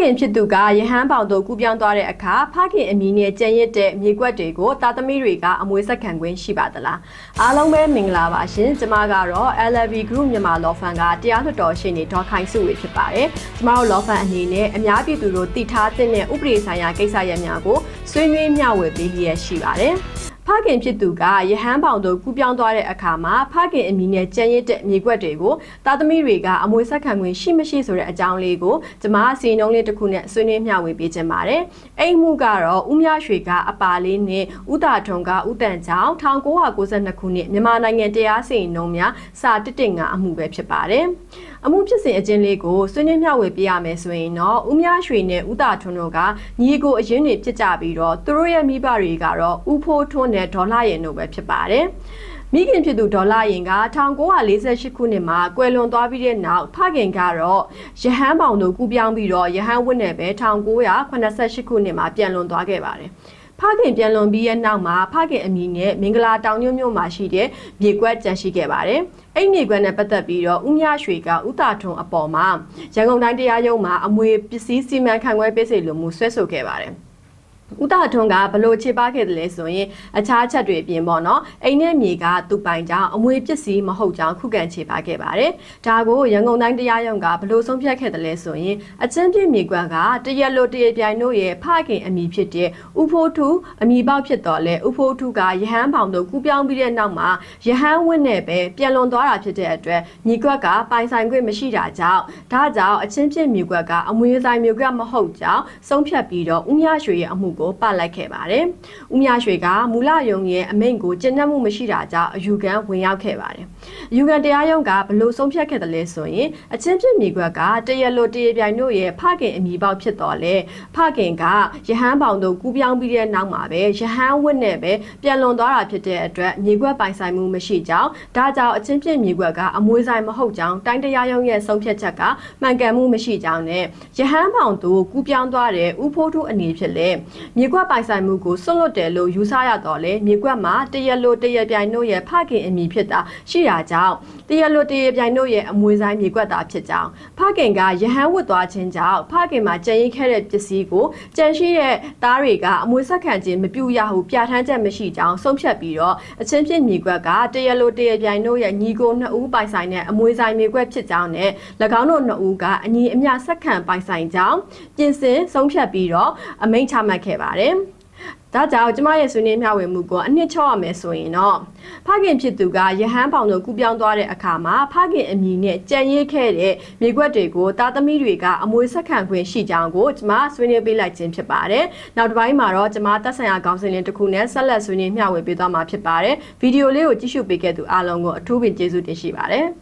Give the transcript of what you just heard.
ခင်ဖြစ်သူကယဟန်ပေါင်တို့ကူးပြောင်းသွားတဲ့အခါဖခင်အမည်နဲ့ကြံရစ်တဲ့မြေကွက်တွေကိုတာသမီတွေကအမွေဆက်ခံခွင့်ရှိပါသလားအားလုံးပဲမင်္ဂလာပါရှင်ကျမကတော့ LLB Group မြန်မာ Law Firm ကတရားလွှတ်တော်ရှေ့နေဒေါ်ခိုင်စုဝေဖြစ်ပါတယ်ကျမတို့ Law Firm အနေနဲ့အများပြည်သူတို့တည်ထားတဲ့ဥပဒေဆိုင်ရာကိစ္စရပ်များကိုဆွေးနွေးမျှဝေပေးလျက်ရှိပါတယ် ဖခင်ဖြစ်သူကယဟန်ပေါင်တို့ကူးပြောင်းသွားတဲ့အခါမှာဖခင်အမည်နဲ့ကြံရစ်တဲ့မြေကွက်တွေကိုတာသမီတွေကအမွေဆက်ခံခွင့်ရှိမရှိဆိုတဲ့အကြောင်းလေးကိုကျမစီနှုံးလေးတစ်ခုနဲ့ဆွေးနွေးမျှဝေပေးခြင်းပါတယ်။အဲ့မှုကတော့ဦးမြရွှေကအပါလေးနဲ့ဦးတာထုံကဦးတန်ချောင်း1992ခုနှစ်မြန်မာနိုင်ငံတရားစီရင်နှုံးများစာတစ်တင်ကအမှုပဲဖြစ်ပါတယ်။အမှုဖြစ်စဉ်အကျဉ်းလေးကိုဆွေးနွေးမျှဝေပြရမယ်ဆိုရင်တော့ဦးမြရွှေနဲ့ဦးတာထွန်းတို့ကညီကိုအရင်တွေဖြစ်ကြပြီးတော့သူတို့ရဲ့မိဘတွေကတော့ဦးဖိုးထွန်းနဲ့ဒေါ်လာရင်တို့ပဲဖြစ်ပါတယ်။မိခင်ဖြစ်သူဒေါ်လာရင်က1948ခုနှစ်မှာကွယ်လွန်သွားပြီးတဲ့နောက်ဖခင်ကတော့ရဟန်းပေါင်တို့ကူးပြောင်းပြီးတော့ရဟန်းဝတ်နဲ့ပဲ1988ခုနှစ်မှာပြန်လွန်သွားခဲ့ပါတယ်။ဖခင်ပြန်လွန်ပြီးရဲ့နောက်မှာဖခင်အမည်နဲ့မင်္ဂလာတောင်ညွန့်မြို့မှာရှိတဲ့မြေကွက်ကြန့်ရှိခဲ့ပါတယ်။အဲ့မြေကွက်နဲ့ပတ်သက်ပြီးတော့ဦးမြရွှေကဦးတာထွန်းအပေါ်မှာရန်ကုန်တိုင်းတရားရုံးမှာအမွေပစ္စည်းစီမံခန့်ခွဲပေးစေလိုမှုဆွဲဆိုခဲ့ပါတယ်။ ဦးတာထွန်းကဘလို့ခြေပါခဲ့တယ်လဲဆိုရင်အခြားချက်တွေအပြင်ပေါ့နော်အိမ်နဲ့မြေကသူ့ပိုင်ကြောင့်အမွေပစ္စည်းမဟုတ်ကြောင်းခုခံခြေပါခဲ့ပါတယ်ဒါကိုရန်ကုန်တိုင်းတရားရုံးကဘလို့ဆုံးဖြတ်ခဲ့တယ်လဲဆိုရင်အချင်းပြည့်မြေကွက်ကတရက်လိုတရပြိုင်တို့ရဲ့ဖခင်အမိဖြစ်တဲ့ဦးဖိုးထူအမိပေါက်ဖြစ်တော်လဲဦးဖိုးထူကရဟန်းပေါင်တို့ကူးပြောင်းပြီးတဲ့နောက်မှာရဟန်းဝင့်နဲ့ပဲပြန်လွန်သွားတာဖြစ်တဲ့အတွက်မြေကွက်ကပိုင်ဆိုင်ခွင့်မရှိတာကြောင့်ဒါကြောင့်အချင်းပြည့်မြေကွက်ကအမွေဆိုင်မြေကွက်မဟုတ်ကြောင်းဆုံးဖြတ်ပြီးတော့ဦးမြရွှေရဲ့အမှုကိုပတ်လိုက်ခဲ့ပါတယ်။ဦးမြရွှေကမူလယုံရဲ့အမိန့်ကိုကျင့်တတ်မှုမရှိတာကြောင့်အယူခံဝင်ရောက်ခဲ့ပါတယ်။အယူခံတရားရုံးကဘလို့ဆုံးဖြတ်ခဲ့တယ်လဲဆိုရင်အချင်းပြမြေကွက်ကတရလိုတရပြိုင်တို့ရဲ့ဖခင်အမိပေါက်ဖြစ်တော်လဲဖခင်ကရဟန်းပေါင်တို့ကူးပြောင်းပြီးတဲ့နောက်မှာပဲရဟန်းဝတ်နဲ့ပဲပြန်လွန်သွားတာဖြစ်တဲ့အတွက်မြေကွက်ပိုင်ဆိုင်မှုမရှိကြောင်းဒါကြောင့်အချင်းပြမြေကွက်ကအမွေဆိုင်မဟုတ်ကြောင်းတိုင်းတရားရုံးရဲ့ဆုံးဖြတ်ချက်ကမှန်ကန်မှုမရှိကြောင်းနဲ့ရဟန်းပေါင်တို့ကူးပြောင်းသွားတဲ့ဦးဖိုးထုအနေဖြစ်လေမြေကွက်ပိုင်ဆိုင်မှုကိုဆွတ်လွတ်တယ်လို့ယူဆရတော့လေမြေကွက်မှာတရက်လိုတရက်ပြိုင်တို့ရဲ့ဖခင်အမိဖြစ်တာရှိတာကြောင့်တရက်လိုတရက်ပြိုင်တို့ရဲ့အမွေဆိုင်မြေကွက်တာဖြစ်ကြောင်းဖခင်ကရဟန်းဝတ်သွားခြင်းကြောင့်ဖခင်မှာကြံရင်ခဲ့တဲ့ပစ္စည်းကိုကြံရှိတဲ့သားတွေကအမွေဆက်ခံခြင်းမပြုရဟုပြဋ္ဌာန်းချက်မရှိကြောင်းဆုံးဖြတ်ပြီးတော့အချင်းဖြစ်မြေကွက်ကတရက်လိုတရက်ပြိုင်တို့ရဲ့ညီကိုနှစ်ဦးပိုင်ဆိုင်တဲ့အမွေဆိုင်မြေကွက်ဖြစ်ကြောင်းနဲ့၎င်းတို့နှစ်ဦးကအညီအမျှဆက်ခံပိုင်ဆိုင်ကြောင်းပြင်ဆင်ဆုံးဖြတ်ပြီးတော့အမိန့်ချမှတ်ခဲ့ပါတယ်ဒါကြောင့်ကျမရဲ့ဆွေးနွေးမျှဝေမှုကိုအနှစ်ချော့ရမယ်ဆိုရင်တော့ဖခင်ဖြစ်သူကယဟန်ပေါင်တို့ကူးပြောင်းသွားတဲ့အခါမှာဖခင်အမည်နဲ့ကြံရိပ်ခဲ့တဲ့မြေကွက်တွေကိုတာသမီတွေကအမွေဆက်ခံခွင့်ရှိကြောင်းကိုကျမဆွေးနွေးပေးလိုက်ခြင်းဖြစ်ပါတယ်။နောက်တစ်ပိုင်းမှာတော့ကျမတက်ဆိုင်ရာခေါင်းစဉ်လေးတစ်ခုနဲ့ဆက်လက်ဆွေးနွေးမျှဝေပေးသွားမှာဖြစ်ပါတယ်။ဗီဒီယိုလေးကိုကြည့်ရှုပေးခဲ့သူအားလုံးကိုအထူးပင်ကျေးဇူးတင်ရှိပါတယ်။